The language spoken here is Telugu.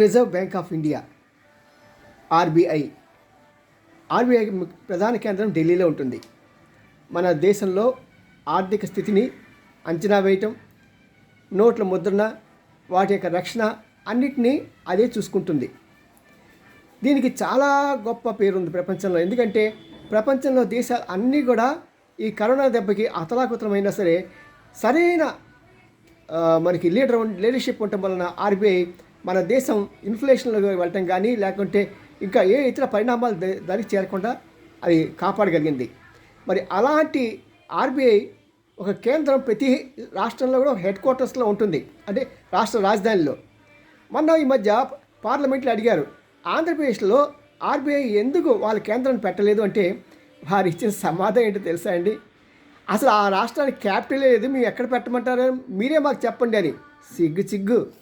Reserve bank of India RBI RBI ప్రధాన కేంద్రం ఢిల్లీలో ఉంటుంది. మన దేశంలో ఆర్థిక స్థితిని అంచనా వేయటం నోట్ల ముద్రణ వాటి యొక్క రక్షణ అన్నిటినీ అదే చూసుకుంటుంది. దీనికి చాలా గొప్ప పేరుంది ప్రపంచంలో. ఎందుకంటే ప్రపంచంలో దేశాలు అన్నీ కూడా ఈ కరోనా దెబ్బకి అతలాకుతలమైనా సరే సరైన మనకి లీడర్ లీడర్షిప్ ఉండటం వలన ఆర్బీఐ మన దేశం ఇన్ఫ్లేషన్లో వెళ్ళటం కానీ లేకుంటే ఇంకా ఏ ఇతర పరిణామాలు దానికి చేరకుండా అది కాపాడగలిగింది. మరి అలాంటి ఆర్బీఐ ఒక కేంద్రం ప్రతి రాష్ట్రంలో కూడా హెడ్ క్వార్టర్స్లో ఉంటుంది. అంటే రాష్ట్ర రాజధానిలో. మొన్న ఈ మధ్య పార్లమెంట్లో అడిగారు ఆంధ్రప్రదేశ్లో ఆర్బీఐ ఎందుకు వాళ్ళ కేంద్రం పెట్టలేదు? అంటే వారు ఇచ్చిన సమాధానం ఏంటో తెలుసా అండి? అసలు ఆ రాష్ట్రానికి క్యాపిటల్ లేదు మేము ఎక్కడ పెట్టమంటారు? మీరే మాకు చెప్పండి అని. సిగ్గు సిగ్గు.